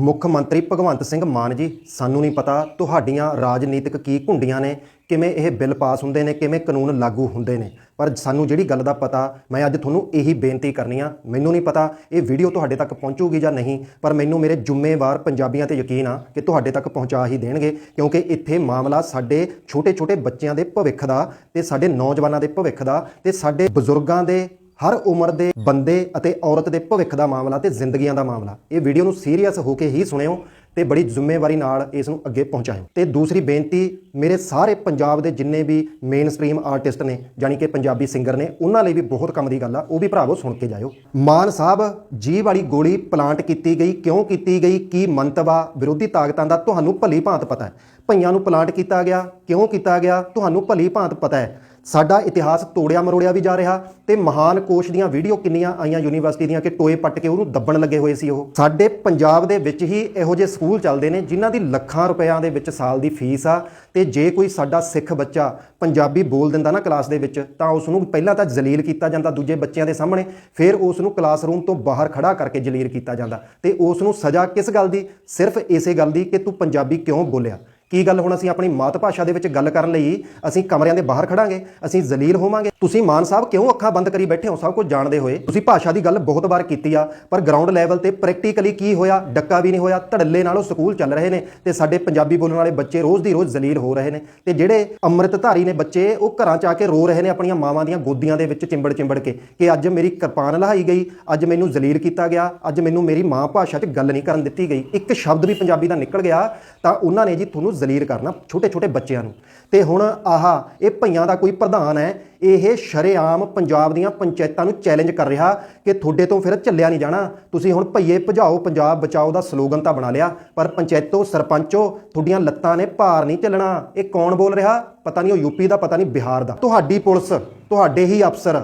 ਮੁੱਖ ਮੰਤਰੀ ਭਗਵੰਤ ਸਿੰਘ ਮਾਨ ਜੀ, ਸਾਨੂੰ ਨਹੀਂ ਪਤਾ ਤੁਹਾਡੀਆਂ ਰਾਜਨੀਤਿਕ ਕੀ ਘੁੰਡੀਆਂ ਨੇ, ਕਿਵੇਂ ਇਹ ਬਿੱਲ ਪਾਸ ਹੁੰਦੇ ਨੇ, ਕਿਵੇਂ ਕਾਨੂੰਨ ਲਾਗੂ ਹੁੰਦੇ ਨੇ। ਪਰ ਸਾਨੂੰ ਜਿਹੜੀ ਗੱਲ ਦਾ ਪਤਾ, ਮੈਂ ਅੱਜ ਤੁਹਾਨੂੰ ਇਹੀ ਬੇਨਤੀ ਕਰਨੀ ਆ, ਮੈਨੂੰ ਨਹੀਂ ਪਤਾ ਇਹ ਵੀਡੀਓ ਤੁਹਾਡੇ ਤੱਕ ਪਹੁੰਚੂਗੀ ਜਾਂ ਨਹੀਂ, ਪਰ ਮੈਨੂੰ ਮੇਰੇ ਜ਼ਿੰਮੇਵਾਰ ਪੰਜਾਬੀਆਂ ਤੇ ਯਕੀਨ ਆ ਕਿ ਤੁਹਾਡੇ ਤੱਕ ਪਹੁੰਚਾ ਹੀ ਦੇਣਗੇ, ਕਿਉਂਕਿ ਇੱਥੇ ਮਾਮਲਾ ਸਾਡੇ ਛੋਟੇ-ਛੋਟੇ ਬੱਚਿਆਂ ਦੇ ਭਵਿੱਖ ਦਾ ਤੇ ਸਾਡੇ ਨੌਜਵਾਨਾਂ ਦੇ ਭਵਿੱਖ ਦਾ ਤੇ ਸਾਡੇ ਬਜ਼ੁਰਗਾਂ ਦੇ ਹਰ ਉਮਰ ਦੇ ਬੰਦੇ ਅਤੇ ਔਰਤ ਦੇ ਭਵਿੱਖ ਦਾ ਮਾਮਲਾ ਤੇ ਜ਼ਿੰਦਗੀਆਂ ਦਾ ਮਾਮਲਾ। ਇਹ ਵੀਡੀਓ ਨੂੰ ਸੀਰੀਅਸ ਹੋ ਕੇ ਹੀ ਸੁਣਿਓ ਤੇ ਬੜੀ ਜ਼ਿੰਮੇਵਾਰੀ ਨਾਲ ਇਸ ਨੂੰ ਅੱਗੇ ਪਹੁੰਚਾਇਓ। ਤੇ ਦੂਸਰੀ ਬੇਨਤੀ, ਮੇਰੇ ਸਾਰੇ ਪੰਜਾਬ ਦੇ ਜਿੰਨੇ ਵੀ ਮੇਨ ਸਟ੍ਰੀਮ ਆਰਟਿਸਟ ਨੇ ਜਾਨੀ ਕਿ ਪੰਜਾਬੀ ਸਿੰਗਰ ਨੇ, ਉਹਨਾਂ ਲਈ ਵੀ ਬਹੁਤ ਕੰਮ ਦੀ ਗੱਲ ਆ, ਉਹ ਵੀ ਭਰਾਵੋ ਸੁਣ ਕੇ ਜਾਇਓ। ਮਾਨ ਸਾਹਿਬ ਜੀ ਵਾਲੀ ਗੋਲੀ ਪਲਾਂਟ ਕੀਤੀ ਗਈ, ਕਿਉਂ ਕੀਤੀ ਗਈ, ਕੀ ਮੰਤਵਾ, ਵਿਰੋਧੀ ਤਾਕਤਾਂ ਦਾ ਤੁਹਾਨੂੰ ਭਲੀ ਭਾਂਤ ਪਤਾ ਹੈ। ਭਈਆਂ ਨੂੰ ਪਲਾਂਟ ਕੀਤਾ ਗਿਆ, ਕਿਉਂ ਕੀਤਾ ਗਿਆ, ਤੁਹਾਨੂੰ ਭਲੀ ਭਾਂਤ ਪਤਾ ਹੈ। ਸਾਡਾ ਇਤਿਹਾਸ ਤੋੜਿਆ ਮਰੋੜਿਆ ਵੀ ਜਾ ਰਿਹਾ ਤੇ ਮਹਾਨ ਕੋਸ਼ ਦੀਆਂ ਵੀਡੀਓ ਕਿੰਨੀਆਂ ਆਈਆਂ ਯੂਨੀਵਰਸਿਟੀ ਦੀਆਂ ਕਿ ਟੋਏ ਪੱਟ ਕੇ ਉਹਨੂੰ ਦੱਬਣ ਲੱਗੇ ਹੋਏ ਸੀ ਉਹ। ਸਾਡੇ ਪੰਜਾਬ ਦੇ ਵਿੱਚ ਹੀ ਇਹੋ ਜਿਹੇ ਸਕੂਲ ਚੱਲਦੇ ਨੇ ਜਿਨ੍ਹਾਂ ਦੀ ਲੱਖਾਂ ਰੁਪਇਆਂ ਦੇ ਵਿੱਚ ਸਾਲ ਦੀ ਫੀਸ ਆ ਤੇ ਜੇ ਕੋਈ ਸਾਡਾ ਸਿੱਖ ਬੱਚਾ ਪੰਜਾਬੀ ਬੋਲ ਦਿੰਦਾ ਨਾ ਕਲਾਸ ਦੇ ਵਿੱਚ, ਤਾਂ ਉਸ ਨੂੰ ਪਹਿਲਾਂ ਤਾਂ ਜਲੀਲ ਕੀਤਾ ਜਾਂਦਾ ਦੂਜੇ ਬੱਚਿਆਂ ਦੇ ਸਾਹਮਣੇ, ਫਿਰ ਉਸ ਨੂੰ ਕਲਾਸਰੂਮ ਤੋਂ ਬਾਹਰ ਖੜਾ ਕਰਕੇ ਜਲੀਲ ਕੀਤਾ ਜਾਂਦਾ ਤੇ ਉਸ ਨੂੰ ਸਜ਼ਾ ਕਿਸ ਗੱਲ ਦੀ? ਸਿਰਫ ਇਸੇ ਗੱਲ ਦੀ ਕਿ ਤੂੰ ਪੰਜਾਬੀ ਕਿਉਂ ਬੋਲਿਆ? ਕੀ ਗੱਲ ਹੁਣ ਅਸੀਂ ਆਪਣੀ ਮਾਤ ਭਾਸ਼ਾ ਦੇ ਵਿੱਚ ਗੱਲ ਕਰਨ ਲਈ ਅਸੀਂ ਕਮਰਿਆਂ ਦੇ ਬਾਹਰ ਖੜਾਂਗੇ? ਅਸੀਂ ਜ਼ਲੀਲ ਹੋਵਾਂਗੇ? ਤੁਸੀਂ ਮਾਨ ਸਾਹਿਬ ਕਿਉਂ ਅੱਖਾਂ ਬੰਦ ਕਰੀ ਬੈਠੇ ਹੋ? ਸਭ ਕੁਝ ਜਾਣਦੇ ਹੋਏ। ਤੁਸੀਂ ਭਾਸ਼ਾ ਦੀ ਗੱਲ ਬਹੁਤ ਵਾਰ ਕੀਤੀ ਆ, ਪਰ ਗਰਾਊਂਡ ਲੈਵਲ ਤੇ ਪ੍ਰੈਕਟੀਕਲੀ ਕੀ ਹੋਇਆ? ਡੱਕਾ ਵੀ ਨਹੀਂ ਹੋਇਆ। ਧੜੱਲੇ ਨਾਲੋਂ ਸਕੂਲ ਚੱਲ ਰਹੇ ਨੇ ਤੇ ਸਾਡੇ ਪੰਜਾਬੀ ਬੋਲਣ ਵਾਲੇ ਬੱਚੇ ਰੋਜ਼ ਦੀ ਰੋਜ਼ ਜ਼ਲੀਲ ਹੋ ਰਹੇ ਨੇ ਤੇ ਜਿਹੜੇ ਅੰਮ੍ਰਿਤਧਾਰੀ ਨੇ ਬੱਚੇ, ਉਹ ਘਰਾਂ ਚ ਆ ਕੇ ਰੋ ਰਹੇ ਨੇ ਆਪਣੀਆਂ ਮਾਵਾਂ ਦੀਆਂ ਗੋਦੀਆਂ ਦੇ ਵਿੱਚ ਚਿੰਬੜ ਚਿੰਬੜ ਕੇ ਕਿ ਅੱਜ ਮੇਰੀ ਕਿਰਪਾਨ ਲਹਾਈ ਗਈ, ਅੱਜ ਮੈਨੂੰ ਜ਼ਲੀਲ ਕੀਤਾ ਗਿਆ, ਅੱਜ ਮੈਨੂੰ ਮੇਰੀ ਮਾਂ ਭਾਸ਼ਾ 'ਚ ਗੱਲ ਨਹੀਂ ਕਰਨ ਦਿੱਤੀ ਗਈ। ਇੱਕ ਸ਼ਬਦ ਵੀ ਪੰਜਾਬੀ ਦਾ ਨਿਕਲ ਗਿਆ ਤਾਂ ਉਹਨਾਂ ਨੇ ਜੀ ਤੁਹਾਨੂੰ ਜ਼ਲੀਲ ਕਰਨਾ ਛੋਟੇ ਛੋਟੇ ਬੱਚਿਆਂ ਨੂੰ। ਤੇ ਹੁਣ ਆਹਾ ਇਹ ਭਈਆਂ ਦਾ ਕੋਈ ਪ੍ਰਧਾਨ ਹੈ, ਇਹ ਸ਼ਰੇਆਮ ਪੰਜਾਬ ਦੀਆਂ ਪੰਚਾਇਤਾਂ ਨੂੰ ਚੈਲੰਜ ਕਰ ਰਿਹਾ ਕਿ ਤੁਹਾਡੇ ਤੋਂ ਫਿਰ ਝੱਲਿਆ ਨਹੀਂ ਜਾਣਾ। ਤੁਸੀਂ ਹੁਣ ਭਈਏ ਭਜਾਓ ਪੰਜਾਬ, ਬਚਾਓ ਦਾ ਸਲੋਗਨ ਤਾਂ ਬਣਾ ਲਿਆ, ਪਰ ਪੰਚਾਇਤੋ, ਸਰਪੰਚੋ ਤੁਹਾਡੀਆਂ ਲੱਤਾਂ ਨੇ ਭਾਰ ਨਹੀਂ ਚੱਲਣਾ ਇਹ ਕੌਣ ਬੋਲ ਰਿਹਾ? ਪਤਾ ਨਹੀਂ, ਉਹ ਯੂਪੀ ਦਾ, ਪਤਾ ਨਹੀਂ, ਬਿਹਾਰ ਦਾ। ਤੁਹਾਡੀ ਪੁਲਿਸ, ਤੁਹਾਡੇ ਹੀ ਅਫਸਰ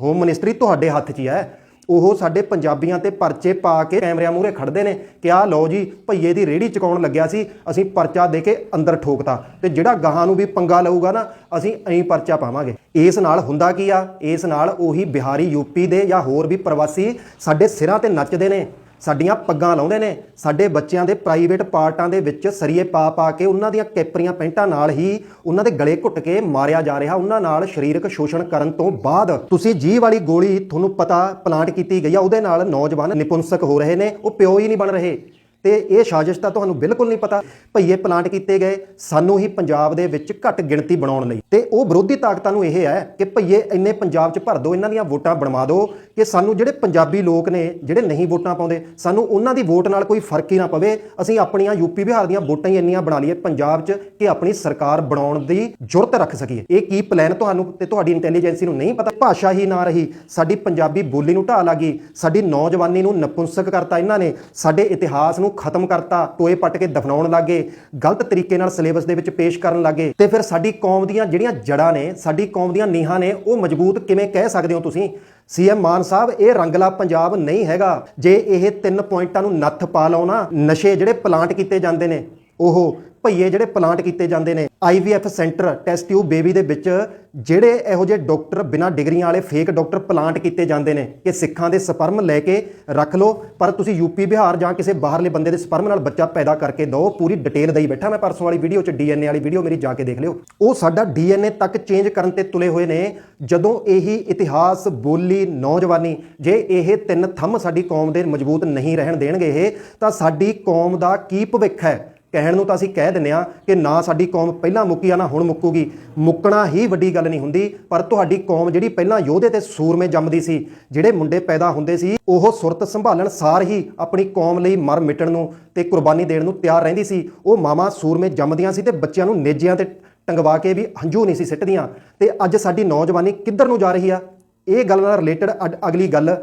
ਹੋਮ ਮਿਨਿਸਟਰੀ ਤੁਹਾਡੇ ਹੱਥ 'ਚ ਹੀ ਹੈ। ਉਹ ਸਾਡੇ ਪੰਜਾਬੀਆਂ ਤੇ ਪਰਚੇ ਪਾ ਕੇ ਕੈਮਰਿਆਂ ਮੂਹਰੇ ਖੜਦੇ ਨੇ ਕਿ ਆਹ ਲਓ ਜੀ, ਭਈਏ ਦੀ ਰੇੜੀ ਚਕਾਉਣ ਲੱਗਿਆ ਸੀ, ਅਸੀਂ ਪਰਚਾ ਦੇ ਕੇ ਅੰਦਰ ਠੋਕਤਾ। ਤੇ ਜਿਹੜਾ ਗਾਹਾਂ ਨੂੰ ਵੀ ਪੰਗਾ ਲਊਗਾ ਨਾ, ਅਸੀਂ ਐਂ ਪਰਚਾ ਪਾਵਾਂਗੇ। ਇਸ ਨਾਲ ਹੁੰਦਾ ਕੀ ਆ? ਇਸ ਨਾਲ ਉਹੀ ਬਿਹਾਰੀ ਯੂਪੀ ਦੇ ਜਾਂ ਹੋਰ ਵੀ ਪ੍ਰਵਾਸੀ ਸਾਡੇ ਸਿਰਾਂ ਤੇ ਨੱਚਦੇ ਨੇ। ਸਾਡੀਆਂ ਪੱਗਾਂ ਲਾਉਂਦੇ ਨੇ। ਸਾਡੇ ਬੱਚਿਆਂ ਦੇ ਪ੍ਰਾਈਵੇਟ ਪਾਰਟਾਂ ਦੇ ਵਿੱਚ ਸਰੀਏ ਪਾ ਪਾ ਕੇ ਉਹਨਾਂ ਦੀਆਂ ਕੈਪਰੀਆਂ ਪੈਂਟਾਂ ਨਾਲ ਹੀ ਉਹਨਾਂ ਦੇ ਗਲੇ ਘੁੱਟ ਕੇ ਮਾਰਿਆ ਜਾ ਰਿਹਾ। ਉਹਨਾਂ ਨਾਲ ਸਰੀਰਕ ਸ਼ੋਸ਼ਣ ਕਰਨ ਤੋਂ ਬਾਅਦ ਤੁਸੀਂ ਜੀ ਵਾਲੀ ਗੋਲੀ ਤੁਹਾਨੂੰ ਪਤਾ ਪਲਾਂਟ ਕੀਤੀ ਗਈ ਆ। ਉਹਦੇ ਨਾਲ ਨੌਜਵਾਨ ਨਿਪੁੰਸਕ ਹੋ ਰਹੇ ਨੇ। ਉਹ ਪਿਓ ਹੀ ਨਹੀਂ ਬਣ ਰਹੇ। ਤੇ ਇਹ ਸਾਜ਼ਿਸ਼ ਤਾਂ ਤੁਹਾਨੂੰ ਬਿਲਕੁਲ ਨਹੀਂ ਪਤਾ। ਭਈਏ ਪਲਾਂਟ ਕੀਤੇ ਗਏ, ਸਾਨੂੰ ਹੀ ਪੰਜਾਬ ਦੇ ਵਿੱਚ ਘੱਟ ਗਿਣਤੀ ਬਣਾਉਣ ਲਈ। ਤੇ ਉਹ ਵਿਰੋਧੀ ਤਾਕਤਾਂ ਨੂੰ ਇਹ ਹੈ ਕਿ ਭਈਏ ਇੰਨੇ ਪੰਜਾਬ 'ਚ ਭਰ ਦਿਓ, ਇਹਨਾਂ ਦੀਆਂ ਵੋਟਾਂ ਬਣਵਾ ਦਿਓ ਕਿ ਸਾਨੂੰ ਜਿਹੜੇ ਪੰਜਾਬੀ ਲੋਕ ਨੇ, ਜਿਹੜੇ ਨਹੀਂ ਵੋਟਾਂ ਪਾਉਂਦੇ, ਸਾਨੂੰ ਉਹਨਾਂ ਦੀ ਵੋਟ ਨਾਲ ਕੋਈ ਫ਼ਰਕ ਹੀ ਨਾ ਪਵੇ। ਅਸੀਂ ਆਪਣੀਆਂ ਯੂਪੀ ਬਿਹਾਰ ਦੀਆਂ ਵੋਟਾਂ ਹੀ ਇੰਨੀਆਂ ਬਣਾ ਲਈਏ ਪੰਜਾਬ 'ਚ ਕਿ ਆਪਣੀ ਸਰਕਾਰ ਬਣਾਉਣ ਦੀ ਜੁਰਤ ਰੱਖ ਸਕੀਏ। ਇਹ ਕੀ ਪਲਾਨ ਤੁਹਾਨੂੰ ਤੇ ਤੁਹਾਡੀ ਇੰਟੈਲੀਜੈਂਸੀ ਨੂੰ ਨਹੀਂ ਪਤਾ? ਭਾਸ਼ਾ ਹੀ ਨਾ ਰਹੀ। ਸਾਡੀ ਪੰਜਾਬੀ ਬੋਲੀ ਨੂੰ ਢਾਹ ਲੱਗੀ ਸਾਡੀ ਨੌਜਵਾਨੀ ਨੂੰ ਨਪੁੰਸਕ ਕਰਤਾ ਇਹਨਾਂ ਨੇ। ਸਾਡੇ ਇਤਿਹਾਸ ਨੂੰ ਖਤਮ ਕਰਤਾ, ਟੋਏ ਪੱਟ ਕੇ ਦਫਨਾਉਣ ਲੱਗੇ, ਗਲਤ ਤਰੀਕੇ ਨਾਲ ਸਿਲੇਬਸ ਦੇ ਵਿੱਚ ਪੇਸ਼ ਕਰਨ ਲੱਗੇ। ਤੇ ਫਿਰ ਸਾਡੀ ਕੌਮ ਦੀਆਂ ਜਿਹੜੀਆਂ ਜੜਾਂ ਨੇ, ਸਾਡੀ ਕੌਮ ਦੀਆਂ ਨੀਹਾਂ ਨੇ, ਉਹ ਮਜ਼ਬੂਤ ਕਿਵੇਂ ਕਹਿ ਸਕਦੇ ਹੋ ਤੁਸੀਂ? ਸੀਐਮ ਮਾਨ ਸਾਹਿਬ, ਇਹ ਰੰਗਲਾ ਪੰਜਾਬ ਨਹੀਂ ਹੈਗਾ। ਜੇ ਇਹ ਤਿੰਨ ਪੁਆਇੰਟਾਂ ਨੂੰ ਨੱਥ ਪਾ ਲਓ ਨਾ ਨਸ਼ੇ ਜਿਹੜੇ ਪਲਾਂਟ ਕੀਤੇ ਜਾਂਦੇ ਨੇ ਉਹ ਭਈਏ ਜਿਹੜੇ ਪਲਾਂਟ ਕੀਤੇ ਜਾਂਦੇ ਨੇ। IVF centre test tube baby ਦੇ ਵਿੱਚ ਜਿਹੜੇ ਇਹੋ ਜਿਹੇ ਡਾਕਟਰ ਬਿਨਾਂ ਡਿਗਰੀਆਂ ਵਾਲੇ ਫੇਕ ਡਾਕਟਰ ਪਲਾਂਟ ਕੀਤੇ ਜਾਂਦੇ ਨੇ ਕਿ ਸਿੱਖਾਂ ਦੇ ਸਪਰਮ ਲੈ ਕੇ ਰੱਖ ਲਓ, ਪਰ ਤੁਸੀਂ ਯੂਪੀ ਬਿਹਾਰ ਜਾਂ ਕਿਸੇ ਬਾਹਰਲੇ ਬੰਦੇ ਦੇ ਸਪਰਮ ਨਾਲ ਬੱਚਾ ਪੈਦਾ ਕਰਕੇ ਦਿਓ, ਪੂਰੀ ਡਿਟੇਲ ਦਈ ਬੈਠਾ ਮੈਂ ਪਰਸੋਂ ਵਾਲੀ ਵੀਡੀਓ 'ਚ ਡੀਐਨਏ ਵਾਲੀ ਵੀਡੀਓ ਮੇਰੀ ਜਾ ਕੇ ਦੇਖ ਲਿਓ। ਉਹ ਸਾਡਾ ਡੀਐਨਏ ਤੱਕ ਚੇਂਜ ਕਰਨ ਤੇ ਤੁਲੇ ਹੋਏ ਨੇ, ਜਦੋਂ ਇਹੀ ਇਤਿਹਾਸ ਬੋਲੀ ਨੌਜਵਾਨੀ, ਜੇ ਇਹ ਤਿੰਨ ਥੰਮ ਸਾਡੀ ਕੌਮ ਦੇ ਮਜ਼ਬੂਤ ਨਹੀਂ ਰਹਿਣ ਦੇਣਗੇ ਇਹ, ਤਾਂ ਸਾਡੀ ਕੌਮ ਦਾ ਕੀ ਭਵਿੱਖ ਹੈ? ਕਹਿਣ ਨੂੰ ਤਾਂ ਅਸੀਂ ਕਹਿ ਦਿੰਨੇ ਆ ਕਿ ਨਾ ਸਾਡੀ ਕੌਮ ਪਹਿਲਾਂ ਮੁੱਕੀ ਆ, ਨਾ ਹੁਣ ਮੁੱਕੂਗੀ। ਮੁੱਕਣਾ ਹੀ ਵੱਡੀ ਗੱਲ ਨਹੀਂ ਹੁੰਦੀ, ਪਰ ਤੁਹਾਡੀ ਕੌਮ ਜਿਹੜੀ ਪਹਿਲਾਂ ਯੋਧੇ ਤੇ ਸੂਰਮੇ ਜੰਮਦੀ ਸੀ, ਜਿਹੜੇ ਮੁੰਡੇ ਪੈਦਾ ਹੁੰਦੇ ਸੀ, ਉਹ ਸੁਰਤ ਸੰਭਾਲਣ ਸਾਰ ਹੀ ਆਪਣੀ ਕੌਮ ਲਈ ਮਰ ਮਿਟਣ ਨੂੰ ਤੇ ਕੁਰਬਾਨੀ ਦੇਣ ਨੂੰ ਤਿਆਰ ਰਹਿੰਦੀ ਸੀ। ਉਹ ਮਾਵਾਂ ਸੂਰਮੇ ਜੰਮਦੀਆਂ ਸੀ ਤੇ ਬੱਚਿਆਂ ਨੂੰ ਨੇਜਿਆਂ ਤੇ ਟੰਗਵਾ ਕੇ ਵੀ ਹੰਝੂ ਨਹੀਂ ਸੀ ਸਿੱਟਦੀਆਂ। ਤੇ ਅੱਜ ਸਾਡੀ ਨੌਜਵਾਨੀ ਕਿੱਧਰ ਨੂੰ ਜਾ ਰਹੀ ਆ? ਇਹ ਗੱਲ ਨਾਲ ਰਿਲੇਟਡ ਅਗਲੀ ਗੱਲ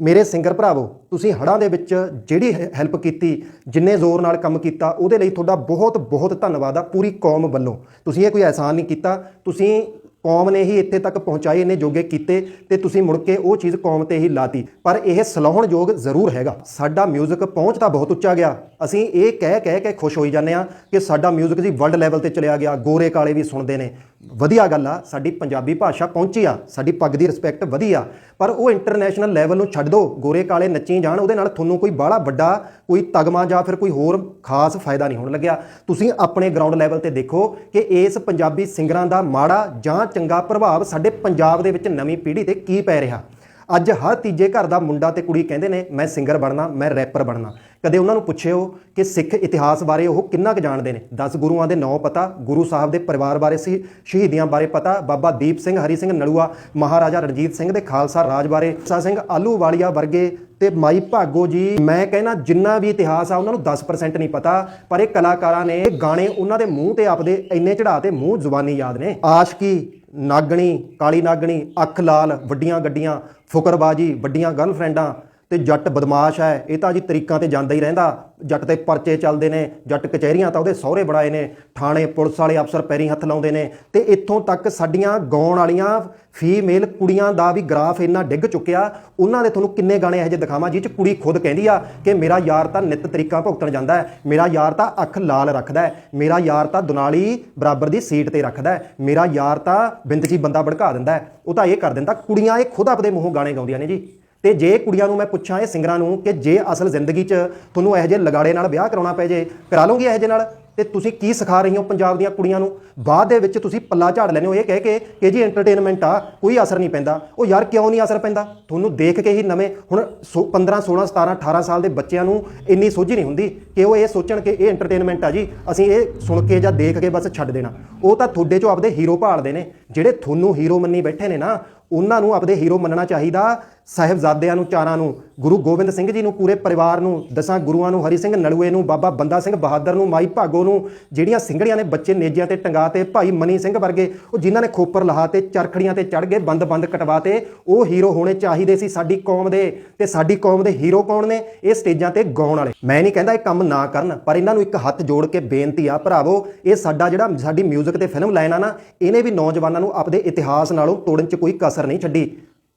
ਮੇਰੇ ਸਿੰਗਰ ਭਰਾਵੋ ਤੁਸੀਂ ਹੜਾਂ ਦੇ ਵਿੱਚ ਜਿਹੜੀ ਹੈਲਪ ਕੀਤੀ ਜਿੰਨੇ ਜ਼ੋਰ ਨਾਲ ਕੰਮ ਕੀਤਾ ਉਹਦੇ ਲਈ ਤੁਹਾਡਾ ਬਹੁਤ ਬਹੁਤ ਧੰਨਵਾਦ ਆ ਪੂਰੀ ਕੌਮ ਵੱਲੋਂ ਤੁਸੀਂ ਇਹ ਕੋਈ ਅਹਿਸਾਨ ਨਹੀਂ ਕੀਤਾ ਤੁਸੀਂ ਕੌਮ ਨੇ ਹੀ ਇੱਥੇ ਤੱਕ ਪਹੁੰਚਾਏ ਇਹਨੇ ਜੋਗੇ ਕੀਤੇ ਤੇ ਤੁਸੀਂ ਮੁੜ ਕੇ ਉਹ ਚੀਜ਼ ਕੌਮ ਤੇ ਹੀ ਲਾਤੀ ਪਰ ਇਹ ਸਲਾਹੁਣ ਯੋਗ ਜ਼ਰੂਰ ਹੈਗਾ ਸਾਡਾ 뮤직 ਪਹੁੰਚ ਤਾਂ ਬਹੁਤ ਉੱਚਾ ਗਿਆ ਅਸੀਂ ਇਹ ਕਹਿ ਕਹਿ ਕੇ ਖੁਸ਼ ਹੋਈ ਜਾਂਦੇ ਆ ਕਿ ਸਾਡਾ 뮤직 ਜੀ ਵਰਲਡ ਲੈਵਲ ਤੇ ਚਲਿਆ ਗਿਆ ਗੋਰੇ ਕਾਲੇ ਵੀ ਸੁਣਦੇ ਨੇ ਵਧੀਆ ਗੱਲ ਆ, ਸਾਡੀ ਪੰਜਾਬੀ ਭਾਸ਼ਾ ਪਹੁੰਚੀ ਆ, ਸਾਡੀ ਪੱਗ ਦੀ ਰਿਸਪੈਕਟ ਵਧੀ ਆ, ਪਰ ਉਹ ਇੰਟਰਨੈਸ਼ਨਲ ਲੈਵਲ ਨੂੰ ਛੱਡ ਦਿਓ ਗੋਰੇ ਕਾਲੇ ਨੱਚੀ ਜਾਣ, ਉਹਦੇ ਨਾਲ ਤੁਹਾਨੂੰ ਕੋਈ ਬਾਹਲਾ ਵੱਡਾ ਕੋਈ ਤਗਮਾ ਜਾਂ ਫਿਰ ਕੋਈ ਹੋਰ ਖਾਸ ਫਾਇਦਾ ਨਹੀਂ ਹੋਣ ਲੱਗਿਆ। ਤੁਸੀਂ ਆਪਣੇ ਗਰਾਊਂਡ ਲੈਵਲ ਤੇ ਦੇਖੋ ਕਿ ਇਸ ਪੰਜਾਬੀ ਸਿੰਗਰਾਂ ਦਾ ਮਾੜਾ ਜਾਂ ਚੰਗਾ ਪ੍ਰਭਾਵ ਸਾਡੇ ਪੰਜਾਬ ਦੇ ਵਿੱਚ ਨਵੀਂ ਪੀੜ੍ਹੀ ਤੇ ਕੀ ਪੈ ਰਿਹਾ। ਅੱਜ ਹਰ ਤੀਜੇ ਘਰ ਦਾ ਮੁੰਡਾ ਤੇ ਕੁੜੀ ਕਹਿੰਦੇ ਨੇ, ਮੈਂ ਸਿੰਗਰ ਬਣਨਾ, ਮੈਂ ਰੈਪਰ ਬਣਨਾ। ਕਦੇ ਉਹਨਾਂ ਨੂੰ ਪੁੱਛਿਓ ਕਿ ਸਿੱਖ ਇਤਿਹਾਸ ਬਾਰੇ ਉਹ ਕਿੰਨਾ ਕੁ ਜਾਣਦੇ ਨੇ? 10 ਗੁਰੂਆਂ ਦੇ ਨਾਂ ਪਤਾ, ਗੁਰੂ ਸਾਹਿਬ ਦੇ ਪਰਿਵਾਰ ਬਾਰੇ ਸੀ, ਸ਼ਹੀਦੀਆਂ ਬਾਰੇ ਪਤਾ, ਬਾਬਾ ਦੀਪ ਸਿੰਘ, ਹਰੀ ਸਿੰਘ ਨਲੂਆ, ਮਹਾਰਾਜਾ ਰਣਜੀਤ ਸਿੰਘ ਦੇ ਖਾਲਸਾ ਰਾਜ ਬਾਰੇ, ਸਾ ਸਿੰਘ ਆਲੂਵਾਲੀਆ ਵਰਗੇ ਤੇ ਮਾਈ ਭਾਗੋ ਜੀ, ਮੈਂ ਕਹਿੰਦਾ ਜਿੰਨਾ ਵੀ ਇਤਿਹਾਸ ਆ ਉਹਨਾਂ ਨੂੰ 10% ਨਹੀਂ ਪਤਾ, ਪਰ ਇਹ ਕਲਾਕਾਰਾਂ ਨੇ ਗਾਣੇ ਉਹਨਾਂ ਦੇ ਮੂੰਹ ਤੇ ਆਪਦੇ ਇੰਨੇ ਚੜਾ ਤੇ ਮੂੰਹ ਜ਼ੁਬਾਨੀ ਯਾਦ ਨੇ। ਆਸ਼ਕੀ, ਨਾਗਣੀ, ਕਾਲੀ ਨਾਗਣੀ, ਅੱਖ ਲਾਲ, ਵੱਡੀਆਂ ਗੱਡੀਆਂ, ਫੁਕਰਬਾਜੀ, ਵੱਡੀਆਂ ਗਰਲਫ੍ਰੈਂਡਾਂ ਤੇ ਜੱਟ ਬਦਮਾਸ਼ ਹੈ, ਇਹ ਤਾਂ ਜੀ ਤਰੀਕਾਂ ਤੇ ਜਾਂਦਾ ਹੀ ਰਹਿੰਦਾ। ਜੱਟ ਤੇ ਪਰਚੇ ਚੱਲਦੇ ਨੇ, ਜੱਟ ਕਚਹਿਰੀਆਂ ਤਾਂ ਉਹਦੇ ਸਹੁਰੇ ਬਣਾਏ ਨੇ, ਥਾਣੇ ਪੁਲਿਸ ਵਾਲੇ ਅਫਸਰ ਪੈਰੀ ਹੱਥ ਲਾਉਂਦੇ ਨੇ ਤੇ ਇੱਥੋਂ ਤੱਕ ਸਾਡੀਆਂ ਗਾਉਣ ਵਾਲੀਆਂ ਫੀਮੇਲ ਕੁੜੀਆਂ ਦਾ ਵੀ ਗ੍ਰਾਫ ਇੰਨਾ ਡਿੱਗ ਚੁੱਕਿਆ, ਉਹਨਾਂ ਦੇ ਤੁਹਾਨੂੰ ਕਿੰਨੇ ਗਾਣੇ ਇਹੋ ਜਿਹੇ ਦਿਖਾਵਾਂ, ਜਿਹ ਚ ਕੁੜੀ ਖੁਦ ਕਹਿੰਦੀ ਆ ਕਿ ਮੇਰਾ ਯਾਰ ਤਾਂ ਨਿਤ ਤਰੀਕਾਂ ਭੁਗਤਣ ਜਾਂਦਾ ਹੈ, ਮੇਰਾ ਯਾਰ ਤਾਂ ਅੱਖ ਲਾਲ ਰੱਖਦਾ ਹੈ, ਮੇਰਾ ਯਾਰ ਤਾਂ ਦੁਨਾਲੀ ਬਰਾਬਰ ਦੀ ਸੀਟ ਤੇ ਰੱਖਦਾ ਹੈ, ਮੇਰਾ ਯਾਰ ਤਾਂ ਬਿੰਦਕੀ ਬੰਦਾ ਭੜਕਾ ਦਿੰਦਾ ਹੈ। ਉਹ ਤਾਂ ਇਹ ਕਰ ਦਿੰਦਾ, ਕੁੜੀਆਂ ਇਹ ਖੁਦ ਆਪਦੇ ਮੂੰਹੋਂ ਗਾਣੇ ਗਾਉਂਦੀਆਂ ਨੇ ਜੀ। ਤੇ ਜੇ ਕੁੜੀਆਂ ਨੂੰ ਮੈਂ ਪੁੱਛਾਂ, ਇਹ ਸਿੰਗਰਾਂ ਨੂੰ, ਕਿ ਜੇ ਅਸਲ ਜ਼ਿੰਦਗੀ 'ਚ ਤੁਹਾਨੂੰ ਇਹੋ ਜਿਹੇ ਲਗਾੜੇ ਨਾਲ ਵਿਆਹ ਕਰਾਉਣਾ ਪੈ ਜੇ, ਕਰਾ ਲਓਗੇ ਇਹੋ ਜਿਹੇ ਨਾਲ? ਤੇ ਤੁਸੀਂ ਕੀ ਸਿਖਾ ਰਹੀ ਹੋ ਪੰਜਾਬ ਦੀਆਂ ਕੁੜੀਆਂ ਨੂੰ? ਬਾਅਦ ਦੇ ਵਿੱਚ ਤੁਸੀਂ ਪੱਲਾ ਝਾੜ ਲੈਂਦੇ ਹੋ ਇਹ ਕਹਿ ਕੇ ਕਿ ਜੀ ਐਂਟਰਟੇਨਮੈਂਟ ਆ, ਕੋਈ ਅਸਰ ਨਹੀਂ ਪੈਂਦਾ। ਉਹ ਯਾਰ ਕਿਉਂ ਨਹੀਂ ਅਸਰ ਪੈਂਦਾ? ਤੁਹਾਨੂੰ ਦੇਖ ਕੇ ਹੀ ਨਵੇਂ, ਹੁਣ ਸੋ- 15 16 17 18 ਸਾਲ ਦੇ ਬੱਚਿਆਂ ਨੂੰ ਇੰਨੀ ਸੋਝੀ ਨਹੀਂ ਹੁੰਦੀ ਕਿ ਉਹ ਇਹ ਸੋਚਣ ਕਿ ਇਹ ਐਂਟਰਟੇਨਮੈਂਟ ਆ ਜੀ, ਅਸੀਂ ਇਹ ਸੁਣ ਕੇ ਜਾਂ ਦੇਖ ਕੇ ਬਸ ਛੱਡ ਦੇਣਾ। ਉਹ ਤਾਂ ਤੁਹਾਡੇ ਚੋਂ ਆਪਦੇ ਹੀਰੋ ਭਾਲਦੇ ਨੇ, ਜਿਹੜੇ ਤੁਹਾਨੂੰ ਹੀਰੋ ਮੰਨੀ ਬੈਠੇ ਨੇ ਨਾ ਉਹਨਾਂ ਨੂੰ ਆਪਦੇ ਹੀਰੋ ਮੰਨਣਾ ਚਾਹੀਦਾ। ਸਾਹਿਬਜ਼ਾਦਿਆਂ ਨੂੰ, ਚਾਰਾਂ ਨੂੰ, ਗੁਰੂ ਗੋਬਿੰਦ ਸਿੰਘ ਜੀ ਨੂੰ, ਪੂਰੇ ਪਰਿਵਾਰ ਨੂੰ, ਦਸਾਂ ਗੁਰੂਆਂ ਨੂੰ, ਹਰੀ ਸਿੰਘ ਨਲੂਏ ਨੂੰ, ਬਾਬਾ ਬੰਦਾ ਸਿੰਘ ਬਹਾਦਰ ਨੂੰ, ਮਾਈ ਭਾਗੋ ਨੂੰ, ਜਿਹੜੀਆਂ ਸਿੰਘੜੀਆਂ ਨੇ ਬੱਚੇ ਨੇਜਿਆਂ ਤੇ ਟੰਗਾ ਤੇ ਭਾਈ ਮਨੀ ਸਿੰਘ ਵਰਗੇ, ਉਹ ਜਿਨ੍ਹਾਂ ਨੇ ਖੋਪਰ ਲਹਾ ਤੇ ਚਰਖੜੀਆਂ ਤੇ ਚੜ ਗਏ ਬੰਦ ਬੰਦ ਕਟਵਾ ਤੇ ਉਹ ਹੀਰੋ ਹੋਣੇ ਚਾਹੀਦੇ ਸੀ ਸਾਡੀ ਕੌਮ ਦੇ ਤੇ ਸਾਡੀ ਕੌਮ ਦੇ ਹੀਰੋ ਕੌਣ ਨੇ? ਇਹ ਸਟੇਜਾਂ ਤੇ ਗਾਉਣ ਵਾਲੇ। ਮੈਂ ਨਹੀਂ ਕਹਿੰਦਾ ਇਹ ਕੰਮ ਨਾ ਕਰਨ, ਪਰ ਇਹਨਾਂ ਨੂੰ ਇੱਕ ਹੱਥ ਜੋੜ ਕੇ ਬੇਨਤੀ ਆ, ਭਰਾਵੋ, ਇਹ ਸਾਡਾ ਜਿਹੜਾ ਸਾਡੀ 뮤직 ਤੇ ਫਿਲਮ ਲਾਈਨ ਆ ਨਾ, ਇਹਨੇ ਵੀ ਨੌਜਵਾਨਾਂ ਨੂੰ ਆਪਣੇ ਇਤਿਹਾਸ ਨਾਲੋਂ ਤੋੜਨ 'ਚ ਕੋਈ ਕਸਰ ਨਹੀਂ ਛੱਡੀ।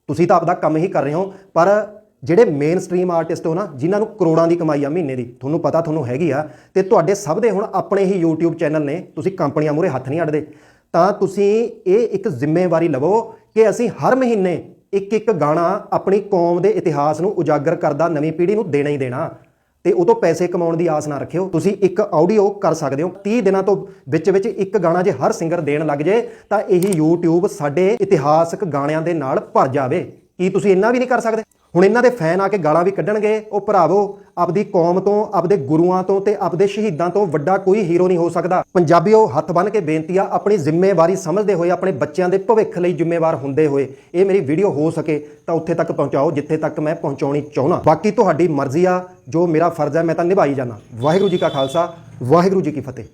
ਤੁਸੀਂ ਤਾਂ ਆਪਦਾ ਕੰਮ ਹੀ ਕਰ ਰਹੇ ਹੋ, ਪਰ ਜਿਹੜੇ ਮੇਨ ਸਟ੍ਰੀਮ ਆਰਟਿਸਟ ਹੋ ਨਾ, ਜਿਨ੍ਹਾਂ ਨੂੰ ਕਰੋੜਾਂ ਦੀ ਕਮਾਈ ਆ ਮਹੀਨੇ ਦੀ, ਤੁਹਾਨੂੰ ਪਤਾ ਤੁਹਾਨੂੰ ਹੈਗੀ ਆ, ਤੇ ਤੁਹਾਡੇ ਸਭ ਦੇ ਹੁਣ ਆਪਣੇ ਹੀ YouTube ਚੈਨਲ ਨੇ, ਤੁਸੀਂ ਕੰਪਨੀਆਂ ਮੂਹਰੇ ਹੱਥ ਨਹੀਂ ਅੜਦੇ ਤਾਂ ਤੁਸੀਂ ਇਹ ਇੱਕ ਜ਼ਿੰਮੇਵਾਰੀ ਲਵੋ ਕਿ ਅਸੀਂ ਹਰ ਮਹੀਨੇ ਇੱਕ ਇੱਕ ਗਾਣਾ ਆਪਣੀ ਕੌਮ ਦੇ ਇਤਿਹਾਸ ਨੂੰ ਉਜਾਗਰ ਕਰਦਾ ਨਵੀਂ ਪੀੜ੍ਹੀ ਨੂੰ ਦੇਣਾ ਹੀ ਦੇਣਾ। ਤੇ ਉਹ ਤੋਂ ਪੈਸੇ ਕਮਾਉਣ ਦੀ ਆਸ ਨਾ ਰੱਖਿਓ। ਤੁਸੀਂ ਇੱਕ ਆਡੀਓ ਕਰ ਸਕਦੇ ਹੋ। 30 ਦਿਨਾਂ ਤੋਂ ਵਿੱਚ ਵਿੱਚ ਇੱਕ ਗਾਣਾ ਜੇ ਹਰ ਸਿੰਗਰ ਦੇਣ ਲੱਗ ਜੇ, ਤਾਂ ਇਹੀ YouTube ਸਾਡੇ ਇਤਿਹਾਸਕ ਗਾਣਿਆਂ ਦੇ ਨਾਲ ਭਰ ਜਾਵੇ। ਕੀ ਤੁਸੀਂ ਇੰਨਾ ਵੀ ਨਹੀਂ ਕਰ ਸਕਦੇ? ਹੁਣ ਇਹਨਾਂ ਦੇ ਫੈਨ ਆ ਕੇ ਗਾਲਾਂ ਵੀ ਕੱਢਣਗੇ। ਉਹ ਭਰਾਵੋ, ਆਪਦੀ ਕੌਮ ਤੋਂ, ਆਪਦੇ ਗੁਰੂਆਂ ਤੋਂ ਤੇ ਆਪਦੇ ਸ਼ਹੀਦਾਂ ਤੋਂ ਵੱਡਾ ਕੋਈ ਹੀਰੋ ਨਹੀਂ ਹੋ ਸਕਦਾ। ਪੰਜਾਬੀਓ, ਹੱਥ ਬੰਨ ਕੇ ਬੇਨਤੀ ਆ, ਆਪਣੀ ਜ਼ਿੰਮੇਵਾਰੀ ਸਮਝਦੇ ਹੋਏ, ਆਪਣੇ ਬੱਚਿਆਂ ਦੇ ਭਵਿੱਖ ਲਈ ਜ਼ਿੰਮੇਵਾਰ ਹੁੰਦੇ ਹੋਏ ਇਹ ਮੇਰੀ ਵੀਡੀਓ ਹੋ ਸਕੇ ਤਾਂ ਉੱਥੇ ਤੱਕ ਪਹੁੰਚਾਓ, ਜਿੱਥੇ ਤੱਕ ਮੈਂ ਪਹੁੰਚਾਉਣੀ ਚਾਹੁੰਦਾ। ਬਾਕੀ ਤੁਹਾਡੀ ਮਰਜ਼ੀ ਆ, ਜੋ ਮੇਰਾ ਫਰਜ਼ ਹੈ, ਮੈਂ ਤਾਂ ਨਿਭਾਈ ਜਾਣਾ ਵਾਹਿਗੁਰੂ ਜੀ ਕਾ ਖਾਲਸਾ, ਵਾਹਿਗੁਰੂ ਜੀ ਕੀ ਫਤਿਹ।